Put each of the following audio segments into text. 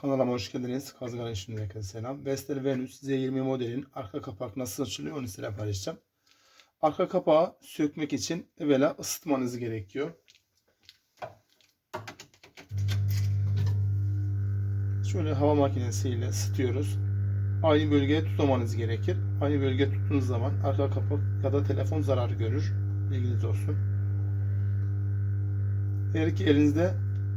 Kanalıma hoş geldiniz. Kazgan işimde herkese selam. Vestel Venus Z20 modelin arka kapak nasıl açılıyor onu size paylaşacağım. Arka kapağı sökmek için evvela ısıtmanız gerekiyor. Şöyle hava makinesiyle ısıtıyoruz. Aynı bölgeye tutmamanız gerekir. Aynı bölgeye tuttuğunuz zaman arka kapak ya da telefon zarar görür. Bilginiz olsun. Eğer ki elinizde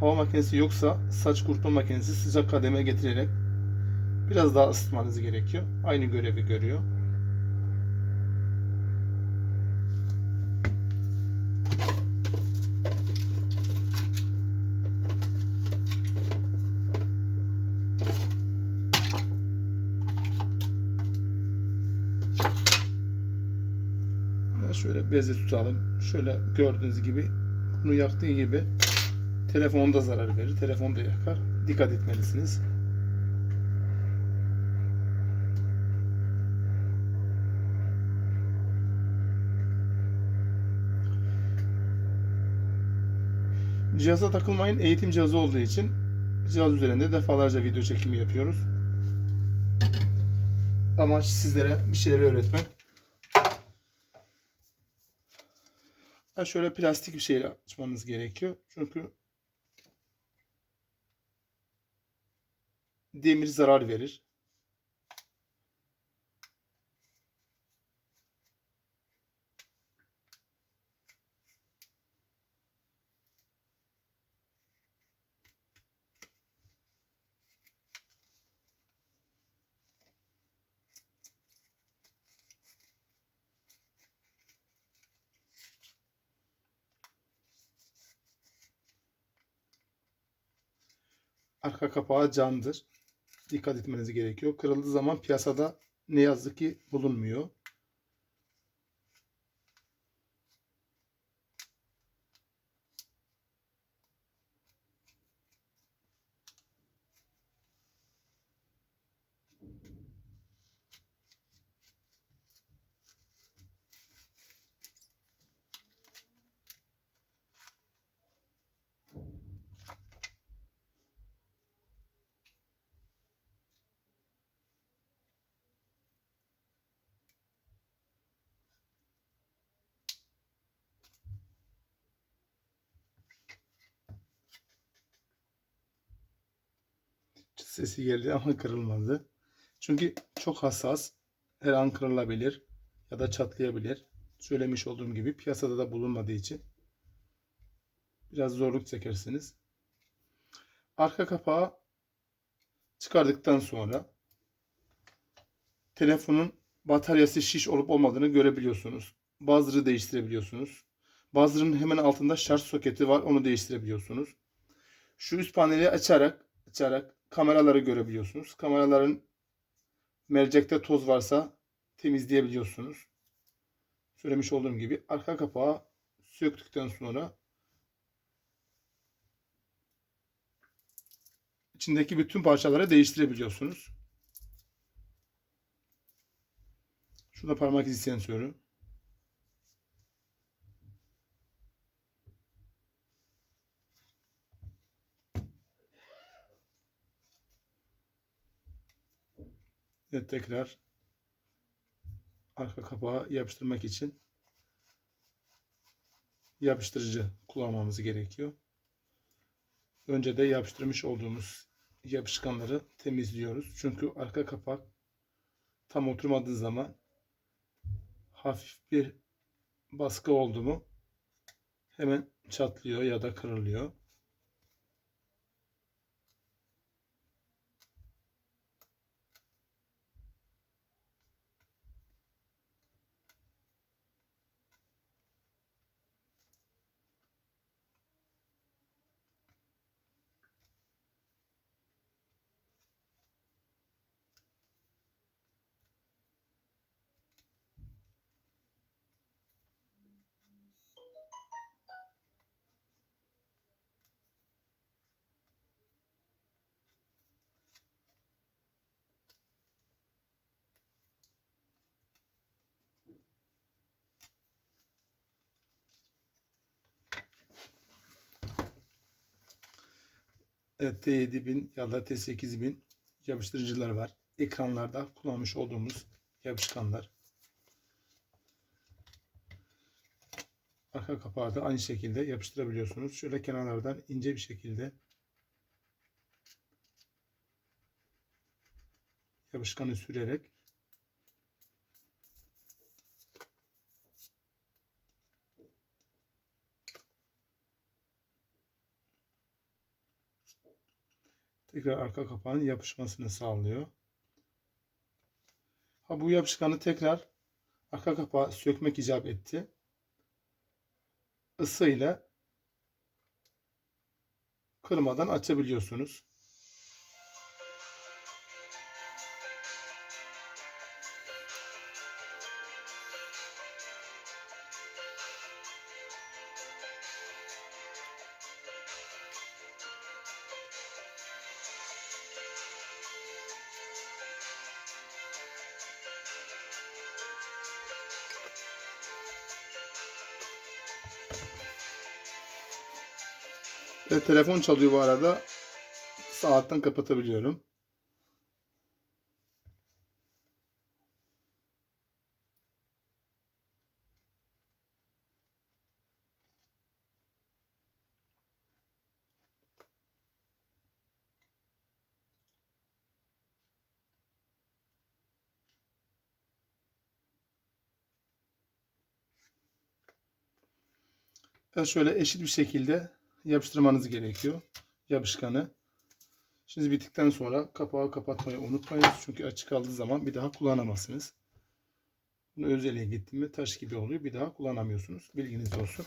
hava makinesi yoksa saç kurutma makinesi sıcak kademe getirerek biraz daha ısıtmanız gerekiyor. Aynı görevi görüyor. Şöyle bezi tutalım. Şöyle gördüğünüz gibi bunu yaktığı gibi telefonu da zarar verir. Telefon da yakar. Dikkat etmelisiniz. Cihaza takılmayın eğitim cihazı olduğu için cihaz üzerinde defalarca video çekimi yapıyoruz. Amaç sizlere bir şeyleri öğretmek. Ha şöyle plastik bir şeyle açmanız gerekiyor. Çünkü demir zarar verir. Arka kapağı camdır. Dikkat etmeniz gerekiyor. Kırıldığı zaman piyasada ne yazık ki bulunmuyor. Sesi geldi ama kırılmadı. Çünkü çok hassas. Her an kırılabilir ya da çatlayabilir. Söylemiş olduğum gibi piyasada da bulunmadığı için biraz zorluk çekersiniz. Arka kapağı çıkardıktan sonra telefonun bataryası şiş olup olmadığını görebiliyorsunuz. Buzzer'ı değiştirebiliyorsunuz. Buzzer'ın hemen altında şarj soketi var. Onu değiştirebiliyorsunuz. Şu üst paneli açarak açarak kameraları görebiliyorsunuz. Kameraların mercekte toz varsa temizleyebiliyorsunuz. Söylemiş olduğum gibi arka kapağı söktükten sonra içindeki bütün parçaları değiştirebiliyorsunuz. Şurada parmak izi sensörü. Ve tekrar arka kapağı yapıştırmak için yapıştırıcı kullanmamız gerekiyor. Önce de yapıştırmış olduğumuz yapışkanları temizliyoruz. Çünkü arka kapak tam oturmadığı zaman hafif bir baskı oldu mu hemen çatlıyor ya da kırılıyor. T7000 ya da T8000 yapıştırıcılar var. Ekranlarda kullanmış olduğumuz yapışkanlar. Arka kapağı da aynı şekilde yapıştırabiliyorsunuz. Şöyle kenarlardan ince bir şekilde yapışkanı sürerek tekrar arka kapağın yapışmasını sağlıyor. Ha bu yapışkanı tekrar arka kapağı sökmek icap etti. Isıyla kırmadan açabiliyorsunuz. Ve telefon çalıyor bu arada. Saatten kapatabiliyorum. Evet şöyle eşit bir şekilde yapıştırmanız gerekiyor yapışkanı. Şimdi bittikten sonra kapağı kapatmayı unutmayın. Çünkü açık kaldığı zaman bir daha kullanamazsınız. Bunu özelliğe gitti mi taş gibi oluyor. Bir daha kullanamıyorsunuz. Bilginiz olsun.